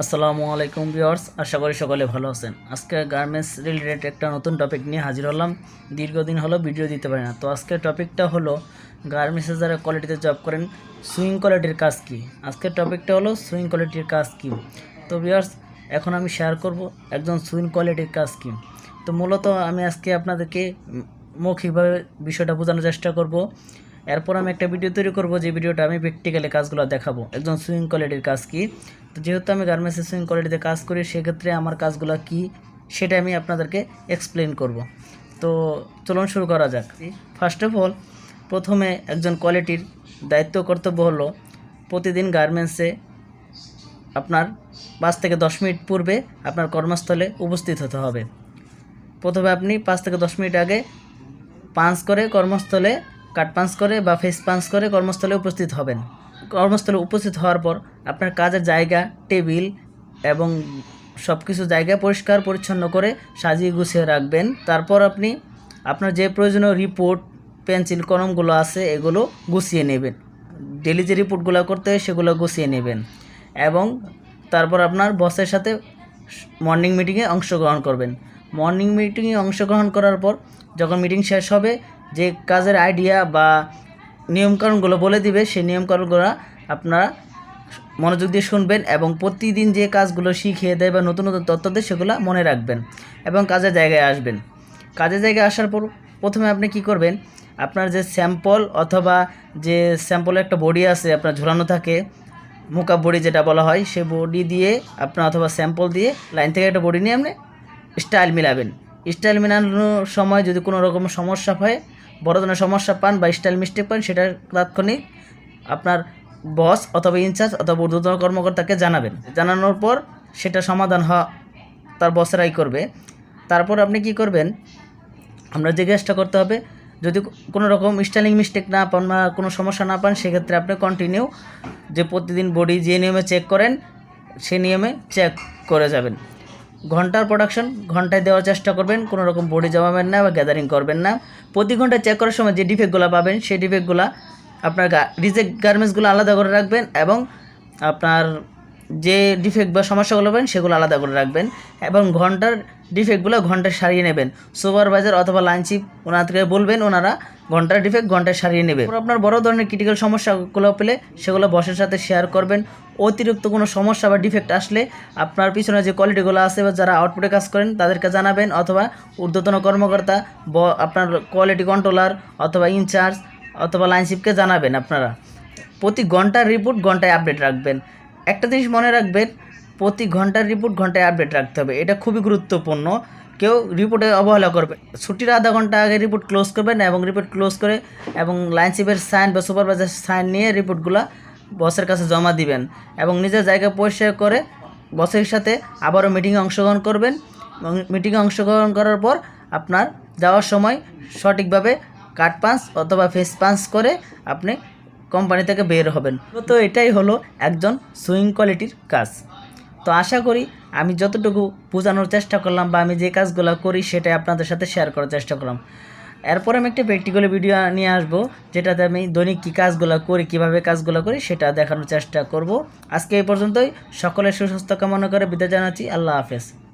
আসসালামু আলাইকুম ভিউয়ার্স, আশা করি সকলে ভালো আছেন। আজকে গার্মেন্টস রিলেটেড একটা নতুন টপিক নিয়ে হাজির হলাম। দীর্ঘদিন হলো ভিডিও দিতে পারি না। তো আজকের টপিকটা হলো গার্মেন্টসে যারা কোয়ালিটিতে জব করেন সুইং কোয়ালিটির কাজ কি? আজকের টপিকটা হলো সুইং কোয়ালিটির কাজ কি? তো ভিউয়ার্স, এখন আমি শেয়ার করব একজন সুইং কোয়ালিটির কাজ কি। তো মূলত আমি আজকে আপনাদেরকে মৌখিকভাবে বিষয়টা বোঝানোর চেষ্টা করব। এরপর আমি একটা ভিডিও তৈরি করব, যে ভিডিওটা আমি প্র্যাকটিক্যালি কাজগুলো দেখাবো। একজন সুইং কোয়ালিটির কাজ কি? তো যেহেতু আমি গার্মেন্টসের সুইং কোয়ালিটিতে কাজ করি, সেক্ষেত্রে আমার কাজগুলো কি সেটা আমি আপনাদেরকে এক্সপ্লেন করব। তো চলুন শুরু করা যাক। ফার্স্ট অফ অল প্রথমে একজন কোয়ালিটির দায়িত্ব কর্তব্য হলো প্রতিদিন গার্মেন্টসে আপনার পাঁচ থেকে দশ মিনিট পূর্বে আপনার কর্মস্থলে উপস্থিত হতে হবে। প্রথমে আপনি পাঁচ থেকে দশ মিনিট আগে পাঞ্চ করে কর্মস্থলে কাট পাঞ্চ করে বা ফেস পাঞ্চ করে কর্মস্থলে উপস্থিত হবেন। কর্মস্থলে উপস্থিত হওয়ার পর আপনার কাজের জায়গা, টেবিল এবং সব কিছু জায়গা পরিষ্কার, পরিচ্ছন্ন করে সাজিয়ে গুছিয়ে রাখবেন। তারপর আপনি আপনার যে প্রয়োজনীয় রিপোর্ট পেন্সিল কলমগুলো আছে, এগুলো গুছিয়ে নেবেন। ডেলি যে রিপোর্টগুলো করতে হয়, সেগুলো গুছিয়ে নেবেন এবং তারপর আপনার বসের সাথে মর্নিং মিটিংয়ে অংশগ্রহণ করবেন। মর্নিং মিটিংয়ে অংশগ্রহণ করার পর যখন মিটিং শেষ হবে যে কাজের আইডিয়া বা নিয়মকানুনগুলো বলে দিবে, সেই নিয়মকানুনগুলো আপনারা মনোযোগ দিয়ে শুনবেন এবং প্রতিদিন যে কাজগুলো শিখিয়ে দেয় বা নতুন নতুন তথ্য দেয়, সেগুলো মনে রাখবেন এবং কাজের জায়গায় আসবেন। কাজের জায়গায় আসার পর প্রথমে আপনি কি করবেন, আপনার যে স্যাম্পল অথবা যে স্যাম্পলের একটা বডি আছে, আপনার ঝোলানো থাকে মোকা বডি যেটা বলা হয় সেই বডি দিয়ে আপনার অথবা স্যাম্পল দিয়ে লাইন থেকে একটা বডি নিয়ে আপনি স্টাইল মিলাবেন। স্টাইল মেলানোর সময় যদি কোনো রকম সমস্যা হয় বড় ধরনের সমস্যা পান বা স্টাইল মিস্টেক পান সেটা তাৎক্ষণিক আপনার বস অথবা ইনচার্জ অথবা ঊর্ধ্বতন কর্মকর্তাকে জানাবেন। জানানোর পর সেটা সমাধান হওয়া তার বসেরাই করবে। তারপর আপনি কি করবেন? আমরা জিজ্ঞাসা করতে হবে, যদি কোনো রকম স্টাইলিং মিস্টেক না পান বা কোনো সমস্যা না পান, সেক্ষেত্রে আপনি কন্টিনিউ যে প্রতিদিন বডি যে নিয়মে চেক করেন, সে নিয়মে চেক করে যাবেন। ঘণ্টার প্রোডাকশন ঘন্টায় দেওয়ার চেষ্টা করবেন, কোনো রকম বডি জমাবেন না বা গ্যাদারিং করবেন না। প্রতি ঘণ্টা চেক করার সময় যে ডিফেক্টগুলো পাবেন, সেই ডিফেক্টগুলো আপনার রিজেক্ট গার্মেন্টসগুলো আলাদা করে রাখবেন এবং আপনার যে ডিফেক্ট বা সমস্যাগুলো পাবেন, সেগুলো আলাদা করে রাখবেন এবং ঘণ্টার ডিফেক্টগুলো ঘন্টায় সারিয়ে নেবেন। সুপারভাইজার অথবা চিপ ওনাদেরকে বলবেন, ওনারা ঘণ্টার ডিফেক্ট ঘন্টায় সারিয়ে নেবে। আপনার বড় ধরনের ক্রিটিক্যাল সমস্যাগুলো পেলে সেগুলো বসের সাথে শেয়ার করবেন। অতিরিক্ত কোনো সমস্যা বা ডিফেক্ট আসলে আপনার পিছনে যে কোয়ালিটিগুলো আছে বা যারা আউটপুটে কাজ করেন, তাদেরকে জানাবেন অথবা ঊর্ধ্বতন কর্মকর্তা, ব, আপনার কোয়ালিটি কন্ট্রোলার অথবা ইনচার্জ অথবা লাইনশিপকে জানাবেন আপনারা। প্রতি ঘণ্টার রিপোর্ট ঘন্টায় আপডেট রাখবেন। একটা জিনিস মনে রাখবেন, প্রতি ঘণ্টার রিপোর্ট ঘন্টায় আপডেট রাখতে হবে। এটা খুবই গুরুত্বপূর্ণ। কেউ রিপোর্টে অবহেলা করবে। ছুটির আধা ঘণ্টা আগে রিপোর্ট ক্লোজ করবেন এবং রিপোর্ট ক্লোজ করে এবং লাইনশিপের সাইন বা সুপারভাইজার সাইন নিয়ে রিপোর্টগুলো বসের কাছে জমা দিবেন এবং নিজের জায়গা পরিষ্কার করে বসের সাথে আবারও মিটিংয়ে অংশগ্রহণ করবেন। এবং মিটিংয়ে অংশগ্রহণ করার পর আপনার যাওয়ার সময় সঠিকভাবে কাট পাঞ্চ অথবা ফেস পাঞ্চ করে আপনি কোম্পানি থেকে বের হবেন। তো এটাই হলো একজন সুইং কোয়ালিটির কাজ। তো আশা করি আমি যতটুকু বোঝানোর চেষ্টা করলাম বা আমি যে কাজগুলো করি সেটাই আপনাদের সাথে শেয়ার করার চেষ্টা করলাম। এরপর আমি একটা প্র্যাকটিক্যাল ভিডিও নিয়ে আসব, যেটাতে আমি দৈনিক কী কাজগুলো করি, কীভাবে কাজগুলো করি সেটা দেখানোর চেষ্টা করব। আজকে এই পর্যন্তই। সকলের সুস্বাস্থ্য কামনা করে বিদায় জানাচ্ছি। আল্লাহ হাফেজ।